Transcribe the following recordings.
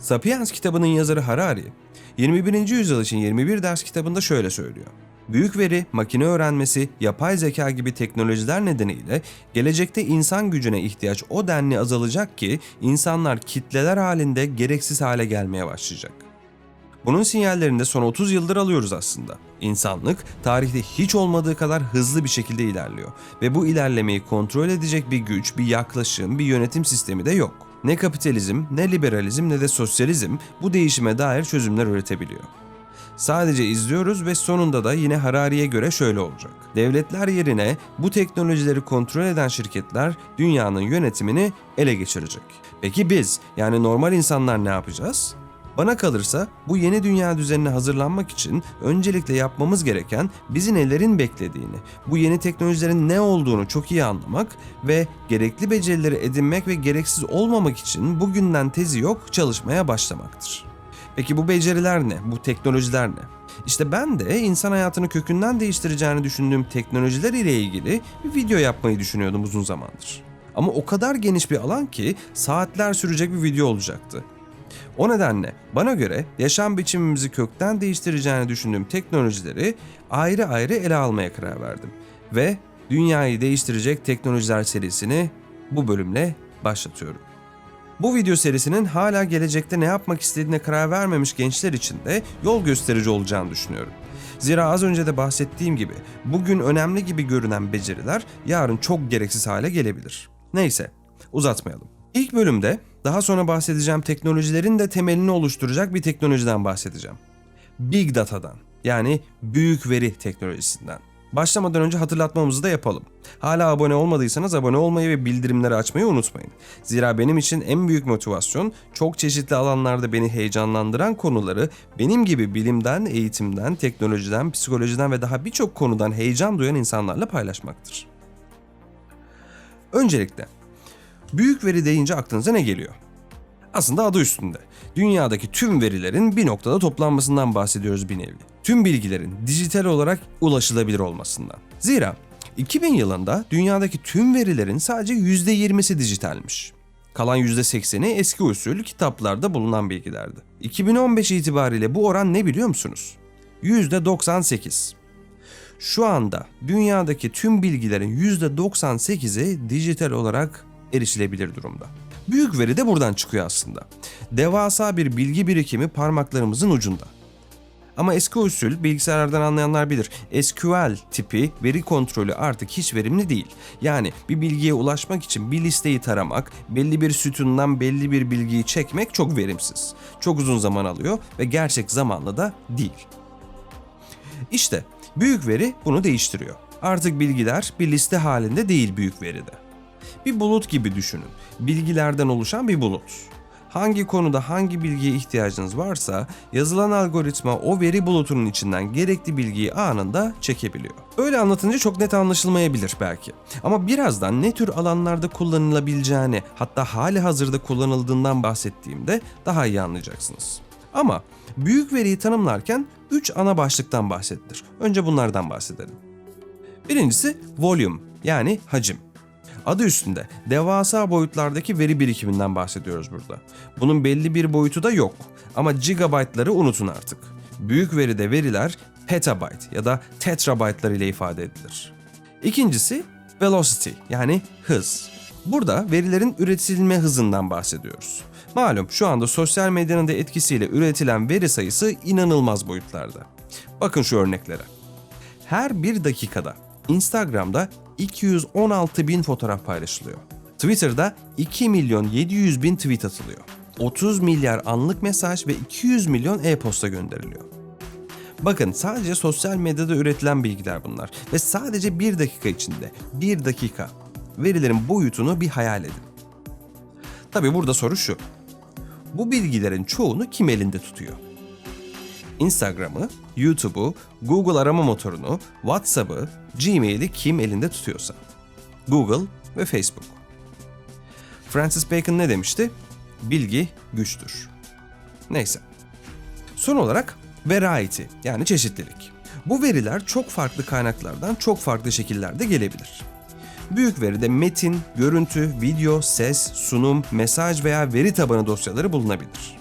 Sapiens kitabının yazarı Harari, 21. yüzyıl için 21 ders kitabında şöyle söylüyor. Büyük veri, makine öğrenmesi, yapay zeka gibi teknolojiler nedeniyle gelecekte insan gücüne ihtiyaç o denli azalacak ki insanlar kitleler halinde gereksiz hale gelmeye başlayacak. Bunun sinyallerini de son 30 yıldır alıyoruz aslında. İnsanlık tarihte hiç olmadığı kadar hızlı bir şekilde ilerliyor ve bu ilerlemeyi kontrol edecek bir güç, bir yaklaşım, bir yönetim sistemi de yok. Ne kapitalizm, ne liberalizm ne de sosyalizm bu değişime dair çözümler üretebiliyor. Sadece izliyoruz ve sonunda da yine Harari'ye göre şöyle olacak. Devletler yerine bu teknolojileri kontrol eden şirketler dünyanın yönetimini ele geçirecek. Peki biz yani normal insanlar ne yapacağız? Bana kalırsa bu yeni dünya düzenine hazırlanmak için öncelikle yapmamız gereken bizi nelerin beklediğini, bu yeni teknolojilerin ne olduğunu çok iyi anlamak ve gerekli becerileri edinmek ve gereksiz olmamak için bugünden tezi yok çalışmaya başlamaktır. Peki bu beceriler ne? Bu teknolojiler ne? İşte ben de insan hayatını kökünden değiştireceğini düşündüğüm teknolojiler ile ilgili bir video yapmayı düşünüyordum uzun zamandır. Ama o kadar geniş bir alan ki saatler sürecek bir video olacaktı. O nedenle bana göre yaşam biçimimizi kökten değiştireceğini düşündüğüm teknolojileri ayrı ayrı ele almaya karar verdim. Ve dünyayı değiştirecek teknolojiler serisini bu bölümle başlatıyorum. Bu video serisinin hala gelecekte ne yapmak istediğine karar vermemiş gençler için de yol gösterici olacağını düşünüyorum. Zira az önce de bahsettiğim gibi bugün önemli gibi görünen beceriler yarın çok gereksiz hale gelebilir. Neyse, uzatmayalım. İlk bölümde daha sonra bahsedeceğim teknolojilerin de temelini oluşturacak bir teknolojiden bahsedeceğim. Big Data'dan yani büyük veri teknolojisinden. Başlamadan önce hatırlatmamızı da yapalım. Hala abone olmadıysanız abone olmayı ve bildirimleri açmayı unutmayın. Zira benim için en büyük motivasyon çok çeşitli alanlarda beni heyecanlandıran konuları benim gibi bilimden, eğitimden, teknolojiden, psikolojiden ve daha birçok konudan heyecan duyan insanlarla paylaşmaktır. Öncelikle büyük veri deyince aklınıza ne geliyor? Aslında adı üstünde. Dünyadaki tüm verilerin bir noktada toplanmasından bahsediyoruz bir nevi. Tüm bilgilerin dijital olarak ulaşılabilir olmasından. Zira 2000 yılında dünyadaki tüm verilerin sadece %20'si dijitalmiş. Kalan %80'i eski usul kitaplarda bulunan bilgilerdi. 2015 itibariyle bu oran ne biliyor musunuz? %98. Şu anda dünyadaki tüm bilgilerin %98'i dijital olarak erişilebilir durumda. Büyük veri de buradan çıkıyor aslında. Devasa bir bilgi birikimi parmaklarımızın ucunda. Ama eski usul bilgisayarlardan anlayanlar bilir. SQL tipi veri kontrolü artık hiç verimli değil. Yani bir bilgiye ulaşmak için bir listeyi taramak, belli bir sütundan belli bir bilgiyi çekmek çok verimsiz. Çok uzun zaman alıyor ve gerçek zamanlı da değil. İşte büyük veri bunu değiştiriyor. Artık bilgiler bir liste halinde değil büyük veride. Bir bulut gibi düşünün. Bilgilerden oluşan bir bulut. Hangi konuda hangi bilgiye ihtiyacınız varsa yazılan algoritma o veri bulutunun içinden gerekli bilgiyi anında çekebiliyor. Öyle anlatınca çok net anlaşılmayabilir belki. Ama birazdan ne tür alanlarda kullanılabileceğini hatta hali hazırda kullanıldığından bahsettiğimde daha iyi anlayacaksınız. Ama büyük veriyi tanımlarken 3 ana başlıktan bahsedilir. Önce bunlardan bahsedelim. Birincisi volume yani hacim. Adı üstünde devasa boyutlardaki veri birikiminden bahsediyoruz burada. Bunun belli bir boyutu da yok ama gigabaytları unutun artık. Büyük veride veriler petabyte ya da tetrabaytlar ile ifade edilir. İkincisi velocity yani hız. Burada verilerin üretilme hızından bahsediyoruz. Malum şu anda sosyal medyanın da etkisiyle üretilen veri sayısı inanılmaz boyutlarda. Bakın şu örneklere. Her bir dakikada Instagram'da 216 bin fotoğraf paylaşılıyor. Twitter'da 2 milyon 700 bin tweet atılıyor. 30 milyar anlık mesaj ve 200 milyon e-posta gönderiliyor. Bakın sadece sosyal medyada üretilen bilgiler bunlar ve sadece bir dakika içinde, bir dakika verilerin boyutunu bir hayal edin. Tabi burada soru şu. Bu bilgilerin çoğunu kim elinde tutuyor? Instagram'ı, YouTube'u, Google arama motorunu, WhatsApp'ı, Gmail'i kim elinde tutuyorsa. Google ve Facebook. Francis Bacon ne demişti? Bilgi güçtür. Neyse. Son olarak variety yani çeşitlilik. Bu veriler çok farklı kaynaklardan çok farklı şekillerde gelebilir. Büyük veride metin, görüntü, video, ses, sunum, mesaj veya veri tabanı dosyaları bulunabilir.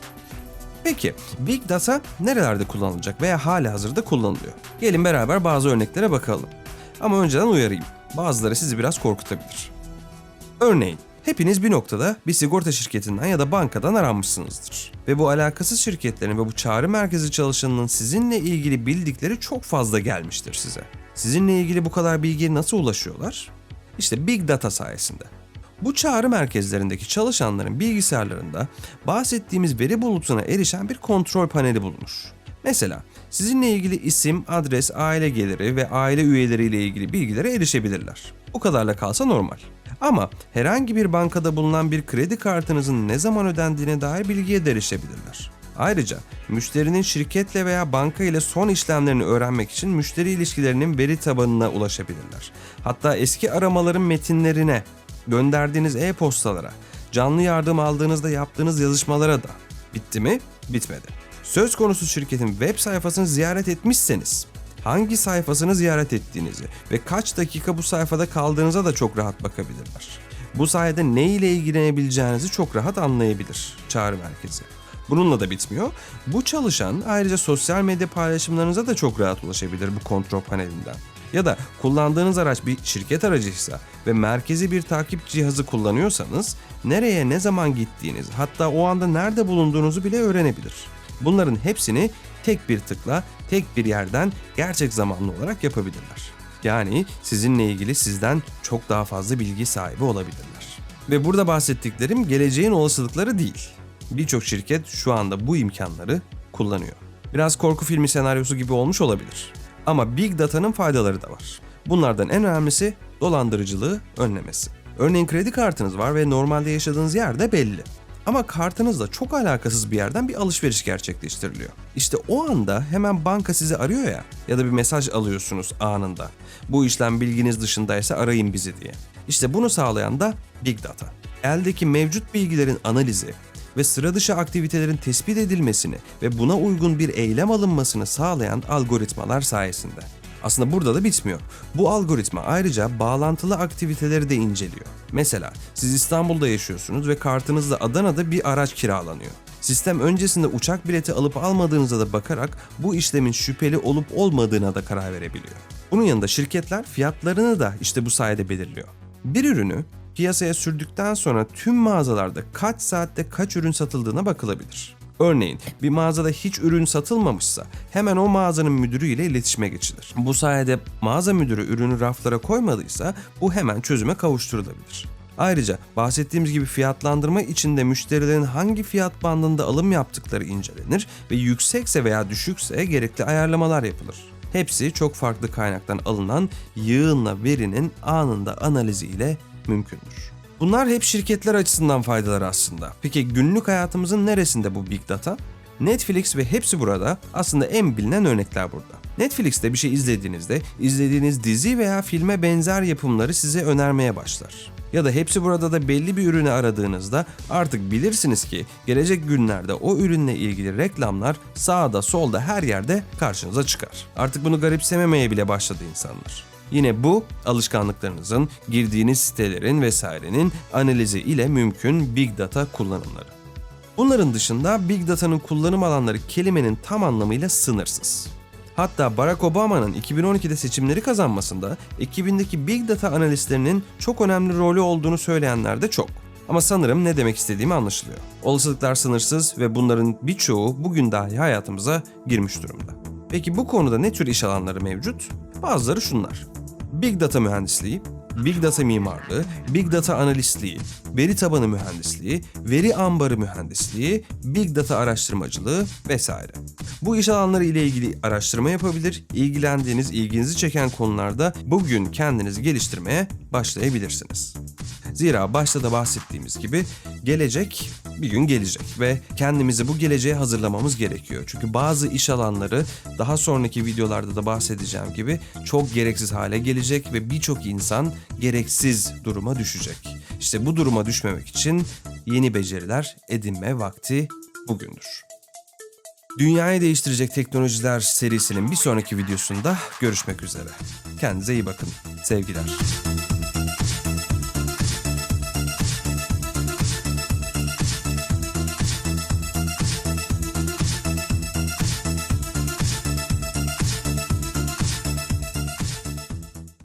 Peki Big Data nerelerde kullanılacak veya hali hazırda kullanılıyor? Gelin beraber bazı örneklere bakalım. Ama önceden uyarayım. Bazıları sizi biraz korkutabilir. Örneğin hepiniz bir noktada bir sigorta şirketinden ya da bankadan aranmışsınızdır. Ve bu alakasız şirketlerin ve bu çağrı merkezi çalışanının sizinle ilgili bildikleri çok fazla gelmiştir size. Sizinle ilgili bu kadar bilgiye nasıl ulaşıyorlar? İşte Big Data sayesinde. Bu çağrı merkezlerindeki çalışanların bilgisayarlarında bahsettiğimiz veri bulutuna erişen bir kontrol paneli bulunur. Mesela sizinle ilgili isim, adres, aile geliri ve aile üyeleriyle ilgili bilgilere erişebilirler. Bu kadarla kalsa normal. Ama herhangi bir bankada bulunan bir kredi kartınızın ne zaman ödendiğine dair bilgiye de erişebilirler. Ayrıca müşterinin şirketle veya banka ile son işlemlerini öğrenmek için müşteri ilişkilerinin veri tabanına ulaşabilirler. Hatta eski aramaların metinlerine, gönderdiğiniz e-postalara, canlı yardım aldığınızda yaptığınız yazışmalara da. Bitti mi? Bitmedi. Söz konusu şirketin web sayfasını ziyaret etmişseniz, hangi sayfasını ziyaret ettiğinizi ve kaç dakika bu sayfada kaldığınıza da çok rahat bakabilirler. Bu sayede ne ile ilgilenebileceğinizi çok rahat anlayabilir çağrı merkezi. Bununla da bitmiyor. Bu çalışan ayrıca sosyal medya paylaşımlarınıza da çok rahat ulaşabilir bu kontrol panelinden. Ya da kullandığınız araç bir şirket aracıysa ve merkezi bir takip cihazı kullanıyorsanız nereye ne zaman gittiğiniz hatta o anda nerede bulunduğunuzu bile öğrenebilir. Bunların hepsini tek bir tıkla tek bir yerden gerçek zamanlı olarak yapabilirler. Yani sizinle ilgili sizden çok daha fazla bilgi sahibi olabilirler. Ve burada bahsettiklerim geleceğin olasılıkları değil. Birçok şirket şu anda bu imkanları kullanıyor. Biraz korku filmi senaryosu gibi olmuş olabilir. Ama Big Data'nın faydaları da var. Bunlardan en önemlisi dolandırıcılığı önlemesi. Örneğin kredi kartınız var ve normalde yaşadığınız yer de belli. Ama kartınızla çok alakasız bir yerden bir alışveriş gerçekleştiriliyor. İşte o anda hemen banka sizi arıyor ya ya da bir mesaj alıyorsunuz anında. Bu işlem bilginiz dışındaysa arayın bizi diye. İşte bunu sağlayan da Big Data. Eldeki mevcut bilgilerin analizi ve sıra dışı aktivitelerin tespit edilmesini ve buna uygun bir eylem alınmasını sağlayan algoritmalar sayesinde. Aslında burada da bitmiyor. Bu algoritma ayrıca bağlantılı aktiviteleri de inceliyor. Mesela siz İstanbul'da yaşıyorsunuz ve kartınızla Adana'da bir araç kiralanıyor. Sistem öncesinde uçak bileti alıp almadığınıza da bakarak bu işlemin şüpheli olup olmadığına da karar verebiliyor. Bunun yanında şirketler fiyatlarını da işte bu sayede belirliyor. Bir ürünü piyasaya sürdükten sonra tüm mağazalarda kaç saatte kaç ürün satıldığına bakılabilir. Örneğin bir mağazada hiç ürün satılmamışsa hemen o mağazanın müdürüyle iletişime geçilir. Bu sayede mağaza müdürü ürünü raflara koymadıysa bu hemen çözüme kavuşturulabilir. Ayrıca bahsettiğimiz gibi fiyatlandırma içinde müşterilerin hangi fiyat bandında alım yaptıkları incelenir ve yüksekse veya düşükse gerekli ayarlamalar yapılır. Hepsi çok farklı kaynaktan alınan yığınla verinin anında analiziyle mümkündür. Bunlar hep şirketler açısından faydalar aslında. Peki günlük hayatımızın neresinde bu Big Data? Netflix ve hepsi burada aslında en bilinen örnekler burada. Netflix'te bir şey izlediğinizde izlediğiniz dizi veya filme benzer yapımları size önermeye başlar. Ya da hepsi burada da belli bir ürünü aradığınızda artık bilirsiniz ki gelecek günlerde o ürünle ilgili reklamlar sağda solda her yerde karşınıza çıkar. Artık bunu garipsememeye bile başladı insanlar. Yine bu alışkanlıklarınızın, girdiğiniz sitelerin vesairenin analizi ile mümkün Big Data kullanımları. Bunların dışında Big Data'nın kullanım alanları kelimenin tam anlamıyla sınırsız. Hatta Barack Obama'nın 2012'de seçimleri kazanmasında ekibindeki Big Data analistlerinin çok önemli rolü olduğunu söyleyenler de çok. Ama sanırım ne demek istediğimi anlaşılıyor. Olasılıklar sınırsız ve bunların birçoğu bugün dahi hayatımıza girmiş durumda. Peki bu konuda ne tür iş alanları mevcut? Bazıları şunlar. Big Data mühendisliği, Big Data mimarlığı, Big Data analistliği, veri tabanı mühendisliği, veri ambarı mühendisliği, Big Data araştırmacılığı vesaire. Bu iş alanları ile ilgili araştırma yapabilir, ilgilendiğiniz, ilginizi çeken konularda bugün kendinizi geliştirmeye başlayabilirsiniz. Zira başta da bahsettiğimiz gibi gelecek bir gün gelecek ve kendimizi bu geleceğe hazırlamamız gerekiyor. Çünkü bazı iş alanları daha sonraki videolarda da bahsedeceğim gibi çok gereksiz hale gelecek ve birçok insan gereksiz duruma düşecek. İşte bu duruma düşmemek için yeni beceriler edinme vakti bugündür. Dünyayı değiştirecek teknolojiler serisinin bir sonraki videosunda görüşmek üzere. Kendinize iyi bakın. Sevgiler.